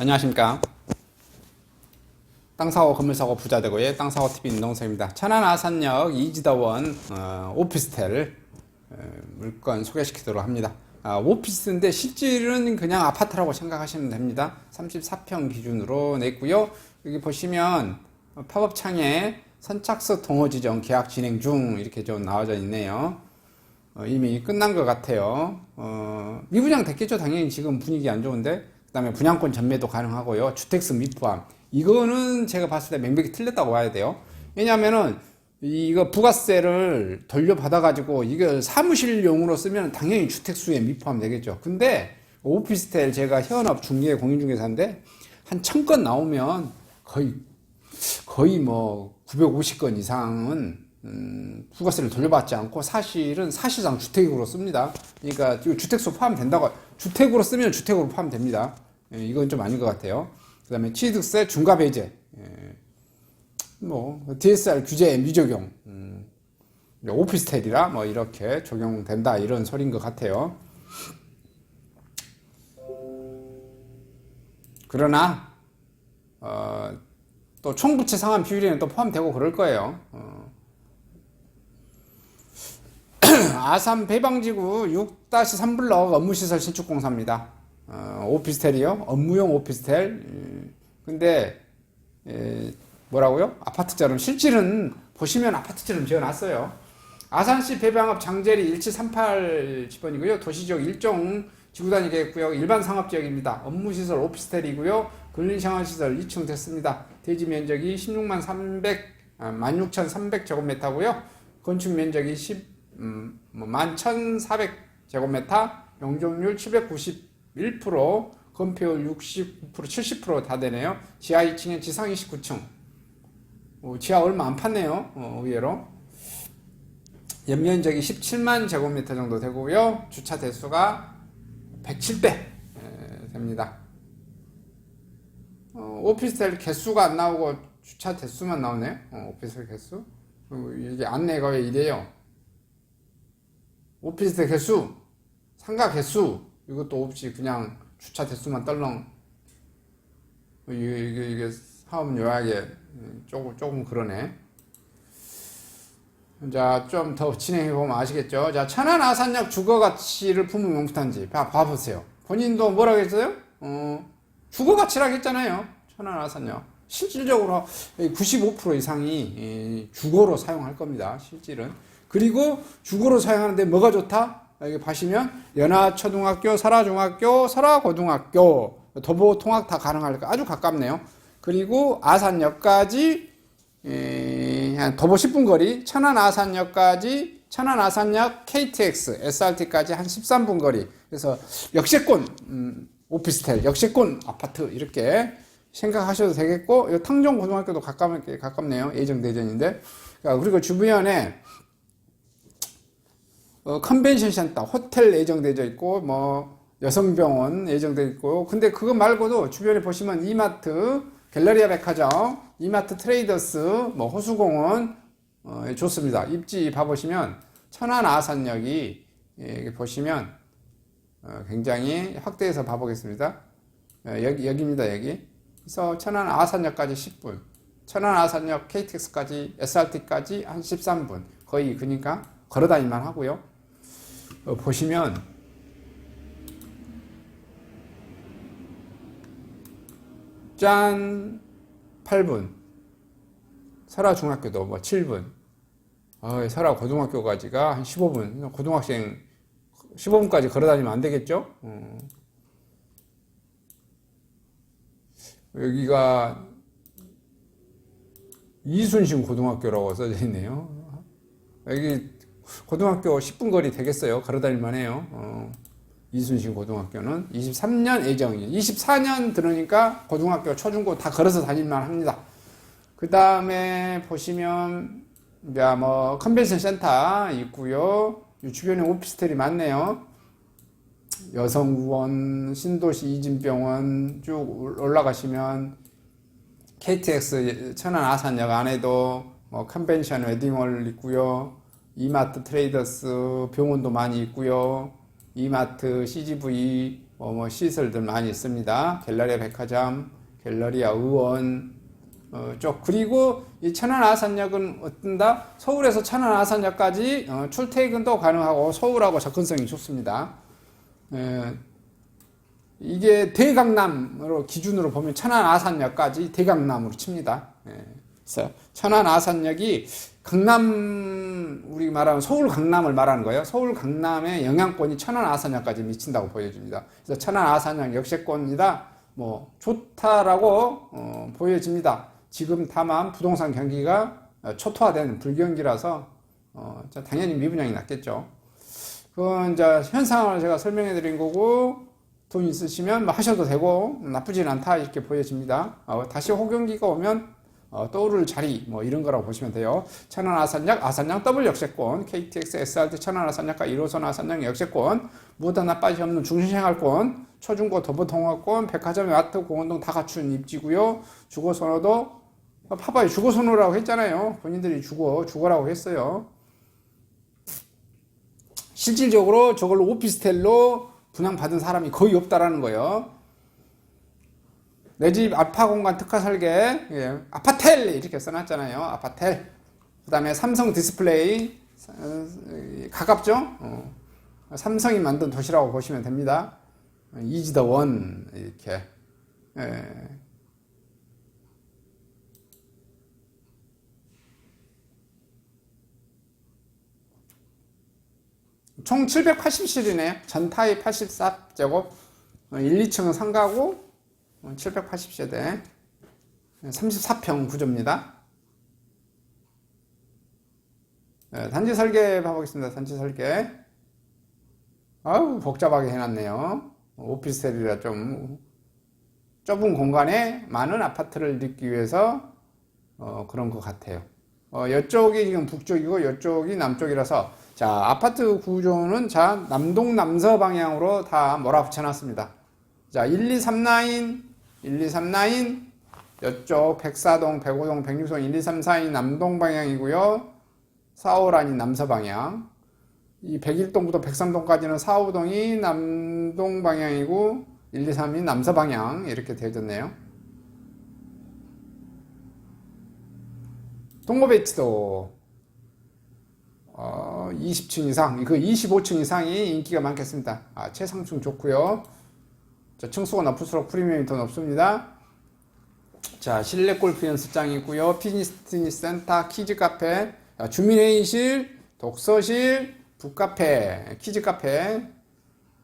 안녕하십니까. 땅 사고 건물 사고 부자 되고의 땅 사고 TV 인동성입니다. 천안 아산역 이지다원 어, 오피스텔 어, 물건 소개시키도록 합니다. 아, 오피스인데 실질은 그냥 아파트라고 생각하시면 됩니다. 34평 기준으로 냈고요. 여기 보시면 어, 팝업 창에 선착석 동호 지정 계약 진행 중 이렇게 좀 나와져 있네요. 어, 이미 끝난 것 같아요. 어, 미분양 됐겠죠. 당연히 지금 분위기 안 좋은데. 그 다음에 분양권 전매도 가능하고요. 주택수 미포함. 이거는 제가 봤을 때 명백히 틀렸다고 봐야 돼요. 왜냐면은 이거 부가세를 돌려받아 가지고 이거 사무실용으로 쓰면 당연히 주택수에 미포함 되겠죠. 근데 오피스텔 제가 현업 중개 공인중개사인데 한 천 건 나오면 거의 거의 뭐 950건 이상은 음, 부가세를 돌려받지 않고 사실은 사실상 주택으로 씁니다. 그러니까 이 주택수 포함된다고 주택으로 쓰면 주택으로 포함됩니다. 예, 이건 좀 아닌 것 같아요. 그 다음에 취득세 중과 배제, 예, 뭐 DSR 규제 미적용, 음, 오피스텔이라 뭐 이렇게 적용된다 이런 소리인 것 같아요. 그러나 어, 또 총부채 상환 비율에는 또 포함되고 그럴 거예요. 어. 아산 배방지구 6-3블럭 업무시설 신축공사입니다. 어, 오피스텔이요. 업무용 오피스텔. 음, 근데 에, 뭐라고요? 아파트처럼 실질은 보시면 아파트처럼 지어놨어요. 아산시 배방업 장재리 1738 집원이고요. 도시지역 일종 지구단위 계획구역 일반 상업지역입니다. 업무시설 오피스텔이고요. 근린생활시설 2층 됐습니다. 대지 면적이 16만 300, 아, 16,300 제곱미터고요. 건축 면적이 10, 음, 뭐 11,400 제곱미터, 용적률 791%, 건폐율 69%, 70%다 되네요. 지하 2층에 지상 29층. 어, 지하 얼마 안 팠네요. 어, 의외로. 연면적이 17만 제곱미터 정도 되고요. 주차 대수가 107대 에, 됩니다. 어, 오피스텔 개수가 안 나오고 주차 대수만 나오네요. 어, 오피스텔 개수. 어, 이게 안내가 왜 이래요? 오피스텔 개수, 상가 개수 이것도 없이 그냥 주차 대수만 떨렁. 어, 이게 이게, 이게 사업 요약에 음, 조금 조금 그러네. 자, 좀 더 진행해 보면 아시겠죠? 자, 천안 아산역 주거 가치를 품은 명부탄지. 봐, 봐보세요. 본인도 뭐라고 했어요? 어, 주거 가치라고 했잖아요. 천안 아산역. 실질적으로 95% 이상이 이, 주거로 사용할 겁니다. 실질은. 그리고 주거로 사용하는데 뭐가 좋다? 여기 보시면 연하초등학교, 설화중학교, 설화고등학교, 도보 통학 다 가능하니까 아주 가깝네요. 그리고 아산역까지 에, 한 도보 10분 거리, 천안 아산역까지 천안 아산역 KTX, SRT까지 한 13분 거리. 그래서 역세권 음, 오피스텔, 역세권 아파트 이렇게 생각하셔도 되겠고, 이 탕정 고등학교도 가깝게 가깝네요. 예정 대전인데. 그리고 주변에 어, 컨벤션 센터, 호텔 예정되어 있고, 뭐, 여성병원 예정되어 있고, 근데 그거 말고도 주변에 보시면 이마트, 갤러리아 백화점, 이마트 트레이더스, 뭐, 호수공원, 어, 좋습니다. 입지 봐보시면, 천안 아산역이, 예, 보시면, 어, 굉장히 확대해서 봐보겠습니다. 어, 여기, 여기입니다, 여기. 그래서 천안 아산역까지 10분, 천안 아산역 KTX까지, SRT까지 한 13분. 거의, 그니까, 걸어 다닐만 하고요. 어, 보시면 짠 8분 설화 중학교도 뭐 7분 어, 설화 고등학교까지가 한 15분 고등학생 15분까지 걸어 다니면 안 되겠죠? 어. 여기가 이순신 고등학교라고 써져 있네요. 여기 고등학교 10분 거리 되겠어요. 걸어 다닐 만 해요. 어, 이순신 고등학교는 23년 예정이에요. 24년 들으니까 고등학교, 초중고 다 걸어서 다닐만 합니다. 그 다음에 보시면, 이제 뭐, 컨벤션 센터 있고요. 이 주변에 오피스텔이 많네요. 여성구원, 신도시 이진병원 쭉 올라가시면, KTX 천안 아산역 안에도 뭐 컨벤션 웨딩홀 있고요. 이마트 트레이더스 병원도 많이 있고요. 이마트 CGV 뭐, 뭐 시설들 많이 있습니다. 갤러리아 백화점, 갤러리아 의원, 어, 쪽 그리고 이 천안 아산역은 어떤다? 서울에서 천안 아산역까지 어, 출퇴근도 가능하고 서울하고 접근성이 좋습니다. 에, 이게 대강남으로 기준으로 보면 천안 아산역까지 대강남으로 칩니다. 예. 그래서 천안 아산역이 강남 우리 말하는 서울 강남을 말하는 거예요. 서울 강남의 영향권이 천안 아산역까지 미친다고 보여집니다. 그래서 천안 아산역 역세권이다. 뭐 좋다라고 어, 보여집니다. 지금 다만 부동산 경기가 초토화된 불경기라서 어, 자, 당연히 미분양이 낮겠죠. 그건 이제 현상을 제가 설명해 드린 거고 돈 있으시면 뭐 하셔도 되고 나쁘진 않다 이렇게 보여집니다. 어, 다시 호경기가 오면 어, 떠오를 자리 뭐 이런 거라고 보시면 돼요. 천안 아산역, 아산역 더블 역세권, KTX, SRT 천안 아산역과 1호선 아산역 역세권, 무엇 하나 빠지 없는 중심생활권, 초중고 도보통화권, 백화점, 마트, 공원동 다 갖춘 입지고요. 주거선호도 어, 봐봐요. 주거선호라고 했잖아요. 본인들이 주거, 주거라고 했어요. 실질적으로 저걸로 오피스텔로 분양받은 사람이 거의 없다라는 거예요. 내집 아파 공간 특화 설계, 예, 아파텔 이렇게 써놨잖아요. 아파텔. 그 다음에 삼성 디스플레이 어, 가깝죠? 어, 삼성이 만든 도시라고 보시면 됩니다. 이지더 원 이렇게. 예. 총 780실이네요. 전타입 84제곱, 1, 2층은 상가고, 780세대, 34평 구조입니다. 네, 단지 설계 봐보겠습니다. 단지 설계. 아우, 복잡하게 해놨네요. 오피스텔이라 좀 좁은 공간에 많은 아파트를 짓기 위해서 어, 그런 것 같아요. 어, 이쪽이 지금 북쪽이고 이쪽이 남쪽이라서 자 아파트 구조는 자 남동 남서 방향으로 다 몰아붙여 놨습니다. 자 1, 2, 3 라인 1, 2, 3 라인 이쪽 104동, 105동, 106동 1, 2, 3, 4인 남동 방향이고요. 4, 5 라인 남서 방향 이 101동부터 103동까지는 4, 5동이 남동 방향이고 1, 2, 3이 남서 방향 이렇게 되어졌네요. 동호베이츠도 어, 20층 이상, 그 25층 이상이 인기가 많겠습니다. 아, 최상층 좋고요. 자, 층수가 높을수록 프리미엄이 더 높습니다. 자, 실내 골프 연습장이 있고요. 피트니스 센터, 키즈 카페, 주민회의실, 독서실, 북카페, 키즈 카페,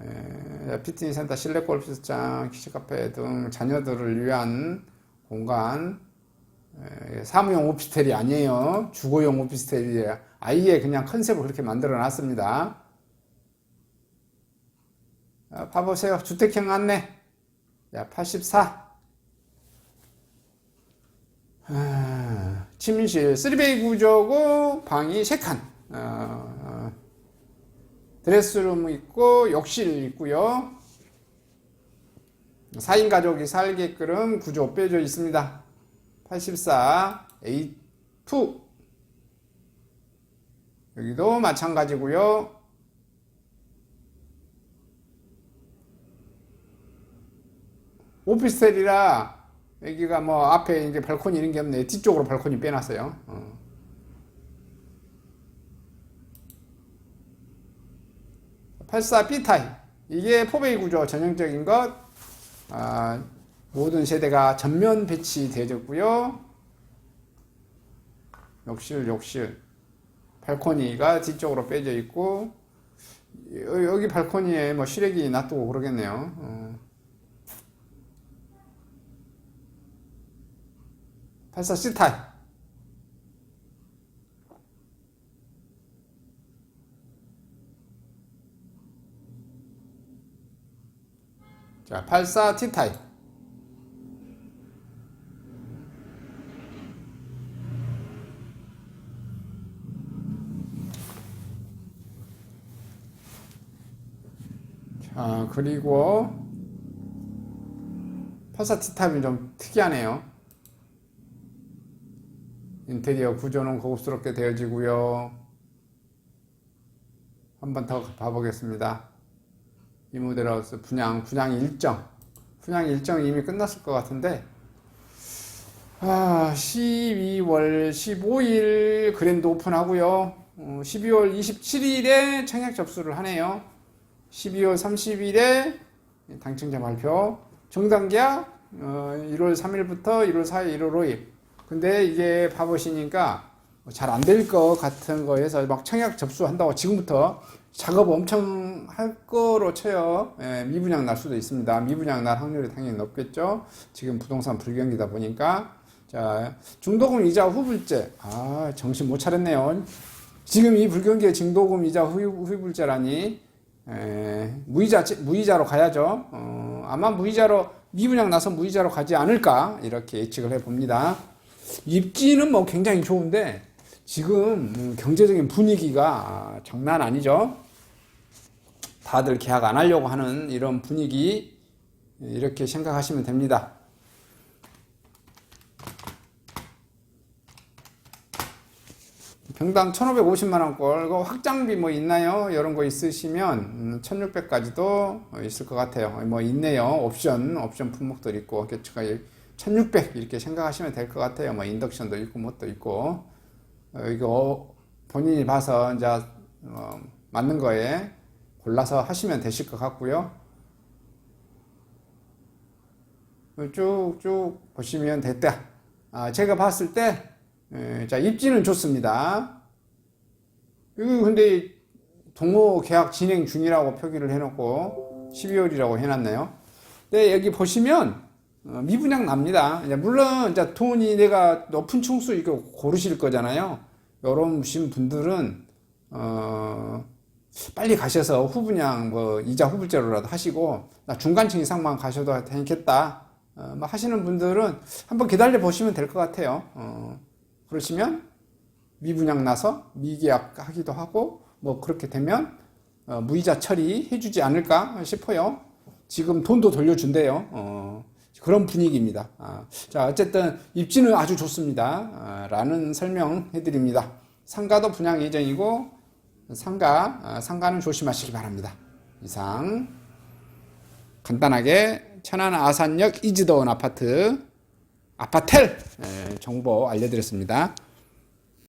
에, 피트니스 센터, 실내 골프 연습장, 키즈 카페 등 자녀들을 위한 공간 예, 사무용 오피스텔이 아니에요. 주거용 오피스텔이에요. 아예 그냥 컨셉을 그렇게 만들어 놨습니다. 아, 봐보세요. 주택형 안내. 야, 84. 아, 침실 3베이 구조고 방이 3칸. 어, 어, 드레스룸 있고 욕실 있고요. 4인 가족이 살게끔 구조 빼져 있습니다. 84 A2 여기도 마찬가지고요. 오피스텔이라 여기가 뭐 앞에 이제 발코니 이런 게 없네. 뒤쪽으로 발코니 빼놨어요. 어. 팔사 B 타입 이게 포베이 구조 전형적인 것. 아, 모든 세대가 전면 배치되었고요. 욕실, 욕실. 발코니가 뒤쪽으로 빼져 있고, 여기 발코니에 뭐 시래기 놔두고 그러겠네요. 어. 84C 타입. 자, 84T 타입. 아, 그리고 파사티탑이 좀 특이하네요. 인테리어 구조는 고급스럽게 되어지고요. 한 번 더 봐보겠습니다. 이모델하우스 분양 분양 일정 분양 일정이 이미 끝났을 것 같은데 아 12월 15일 그랜드 오픈하고요. 어, 12월 27일에 청약 접수를 하네요. 12월 30일에 당첨자 발표. 정당 계약 어, 1월 3일부터 1월 4일, 1월 5일. 근데 이게 봐보시니까 잘 안 될 것 같은 거에서 막 청약 접수한다고 지금부터 작업 엄청 할 거로 쳐요. 예, 미분양 날 수도 있습니다. 미분양 날 확률이 당연히 높겠죠. 지금 부동산 불경기다 보니까. 자, 중도금 이자 후불제. 아, 정신 못 차렸네요. 지금 이 불경기에 중도금 이자 후, 후불제라니. 에, 무이자, 무이자로 가야죠. 어, 아마 무이자로, 미분양 나서 무이자로 가지 않을까. 이렇게 예측을 해 봅니다. 입지는 뭐 굉장히 좋은데, 지금 음, 경제적인 분위기가 아, 장난 아니죠. 다들 계약 안 하려고 하는 이런 분위기 이렇게 생각하시면 됩니다. 평당 1,550만 원꼴, 그 확장비 뭐 있나요? 이런 거 있으시면 음, 1,600까지도 있을 것 같아요. 뭐 있네요. 옵션, 옵션 품목들 있고, 개추가 1,600 이렇게 생각하시면 될 것 같아요. 뭐 인덕션도 있고, 뭣도 있고. 어, 이거 본인이 봐서 이제 어, 맞는 거에 골라서 하시면 되실 것 같고요. 쭉쭉 보시면 됐다. 아, 제가 봤을 때, 에, 자, 입지는 좋습니다. 이거 근데 동호 계약 진행 중이라고 표기를 해놓고 12월이라고 해놨네요. 근데 여기 보시면 어, 미분양 납니다. 물론 이제 돈이 내가 높은 총수 이거 고르실 거잖아요. 요런 분들은 어, 빨리 가셔서 후분양 뭐 이자 후불제로라도 하시고 나 중간층 이상만 가셔도 되겠다. 어, 뭐 하시는 분들은 한번 기다려 보시면 될 것 같아요. 어, 그러시면 미분양 나서 미계약 하기도 하고 뭐 그렇게 되면 어, 무이자 처리 해주지 않을까 싶어요. 지금 돈도 돌려준대요. 어, 그런 분위기입니다. 아, 자, 어쨌든 입지는 아주 좋습니다. 아, 라는 설명해 드립니다. 상가도 분양 예정이고 상가, 아, 상가는 조심하시기 바랍니다. 이상 간단하게 천안 아산역 이지도원 아파트 아파텔 에, 정보 알려드렸습니다.